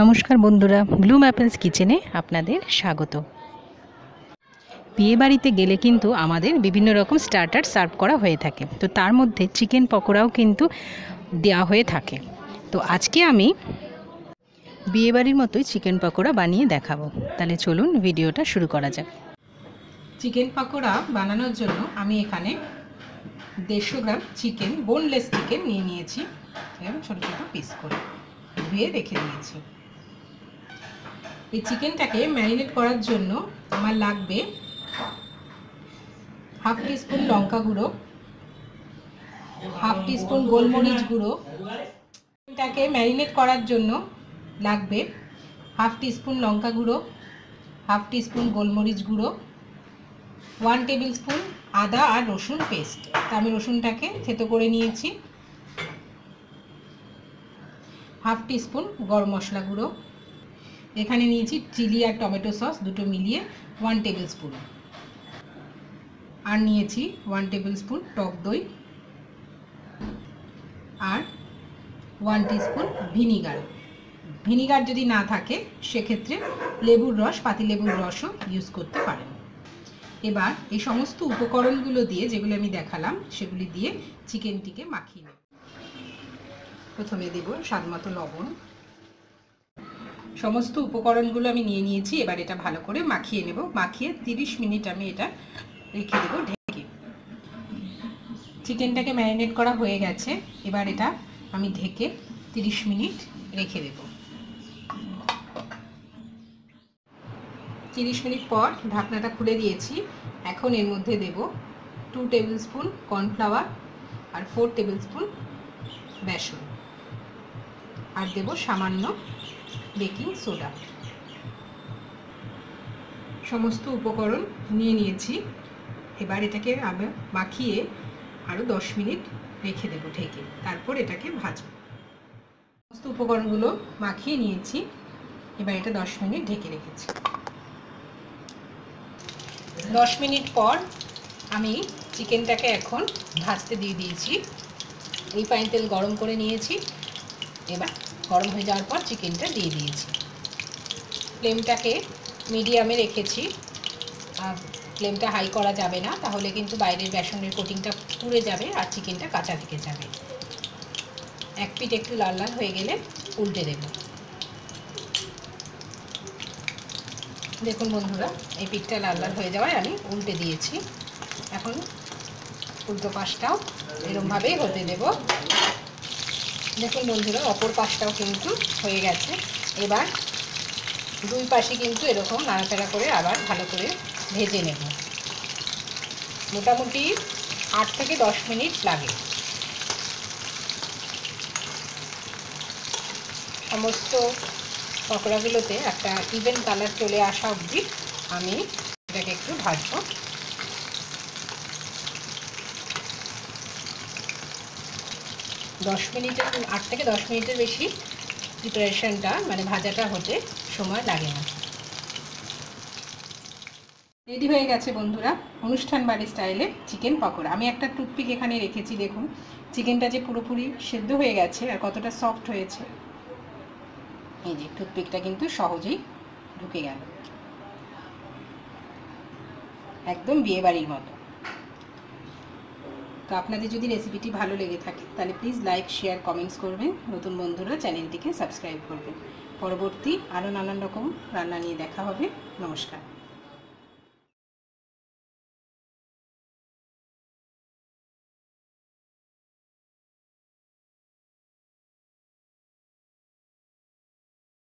নমস্কার বন্ধুরা Bloom apples কিচেনে আপনাদের স্বাগত। বিয়েবাড়িতে গেলে কিন্তু আমাদের বিভিন্ন রকম স্টার্টার সার্ভ করা হয়ে থাকে। তো তার মধ্যে চিকেন পকোড়াও কিন্তু দেওয়া হয়ে থাকে। তো আজকে আমি বিয়েবাড়ির মতোই চিকেন পকোড়া বানিয়ে দেখাবো। তাহলে চলুন ভিডিওটা শুরু করা যাক। চিকেন পকোড়া বানানোর জন্য আমি এখানে দেড়শো গ্রাম চিকেন বোনলেস চিকেন নিয়ে নিয়েছি। এবং ছোটো ছোটো পিস করে ধুয়ে রেখে দিয়েছি। এই চিকেনটাকে ম্যারিনেট করার জন্য আমার লাগবে হাফ টিস্পুন লঙ্কা গুঁড়ো, হাফ টিস্পুন গোলমরিচ গুঁড়ো। চিকেনটাকে ম্যারিনেট করার জন্য লাগবে হাফ টিস্পুন লঙ্কা গুঁড়ো, হাফ টিস্পুন গোলমরিচ গুঁড়ো, ওয়ান টেবিল স্পুন আদা আর রসুন পেস্ট। তা আমি রসুনটাকে থেতো করে নিয়েছি। হাফ টিস্পুন গরম মশলা গুঁড়ো। এখানে নিয়েছি চিলি আর টমেটো সস, দুটো মিলিয়ে ওয়ান টেবিল স্পুন আর নিয়েছি ওয়ান টেবিল স্পুন টক দই আর ওয়ান টিস্পুন ভিনিগার ভিনিগার যদি না থাকে, সেক্ষেত্রে লেবুর রস পাতিলেবুর রসও ইউজ করতে পারেন। এবার এই সমস্ত উপকরণগুলো দিয়ে যেগুলো আমি দেখালাম, সেগুলি দিয়ে চিকেনটিকে মাখিয়ে নেব প্রথমে দেব স্বাদ মতো লবণ। সমস্ত উপকরণগুলো আমি নিয়ে নিয়েছি, এবার এটা ভালো করে মাখিয়ে নেব। মাখিয়ে 30 মিনিট আমি এটা রেখে দেবো ঢেকে। চিকেনটাকে ম্যারিনেট করা হয়ে গেছে, এবার এটা আমি ঢেকে 30 মিনিট রেখে দেব। 30 মিনিট পর ঢাকনাটা খুলে দিয়েছি, এখন এর মধ্যে দেব টু টেবিল স্পুন কর্নফ্লাওয়ার আর ফোর টেবিল স্পুন বেসন। আর দেব সামান্য বেকিং সোডা। সমস্ত উপকরণ নিয়ে নিয়েছি। এবার এটাকে মাখিয়ে আরও দশ মিনিট রেখে দেবো ঢেকে। তারপর এটাকে ভাজব। সমস্ত উপকরণগুলো মাখিয়ে নিয়েছি। এবার এটা দশ মিনিট ঢেকে রেখেছি। দশ মিনিট পর আমি চিকেনটাকে এখন ভাজতে দিয়ে দিয়েছি। রিফাইন তেল গরম করে নিয়েছি। এবার গরম হয়ে যাওয়ার পর চিকেনটা দিয়ে দিয়েছি। ফ্লেমটাকে মিডিয়ামে রেখেছি। আর ফ্লেমটা হাই করা যাবে না, তাহলে কিন্তু বাইরের বেসনের কোটিংটা পুড়ে যাবে আর চিকেনটা কাঁচা থেকে যাবে। এক পিঠ একটু লাল লাল হয়ে গেলে উল্টে দেব। দেখুন বন্ধুরা, এই পিঠটা লাল লাল হয়ে যাওয়ায় আমি উল্টে দিয়েছি। এখন উল্টো পাশটাও এরমভাবেই হতে দেব। দেখুন বন্ধুরা, অপর পাশটাও কিন্তু হয়ে গেছে। এবার দুই পাশে কিন্তু এরকম নাড়াচাড়া করে আবার ভালো করে ভেজে নেব। মোটামুটি আট থেকে দশ মিনিট লাগে। সমস্ত পকোড়াগুলোতে একটা ইভেন কালার চলে আসা অবধি আমি এটাকে একটু ভাজবো। দশ মিনিটের, আট থেকে দশ মিনিটের বেশি প্রিপারেশনটা মানে ভাজাটা হতে সময় লাগে না। রেডি হয়ে গেছে বন্ধুরা, অনুষ্ঠান বাড়ি স্টাইলে চিকেন পকোড়া। আমি একটা টুথপিক এখানে রেখেছি, দেখুন। চিকেনটা যে পুরোপুরি সেদ্ধ হয়ে গেছে আর কতটা সফট হয়েছে। এই যে টুথপিকটা কিন্তু সহজেই ঢুকে গেল। একদম বিয়ে বাড়ির মতো। তো আপনাদের যদি রেসিপিটি ভালো লেগে থাকে, তাহলে প্লিজ লাইক শেয়ার কমেন্টস করবেন। নতুন বন্ধুরা চ্যানেলটিকে সাবস্ক্রাইব করবেন। পরবর্তী আরও নানান রকম রান্না নিয়ে দেখা হবে। নমস্কার।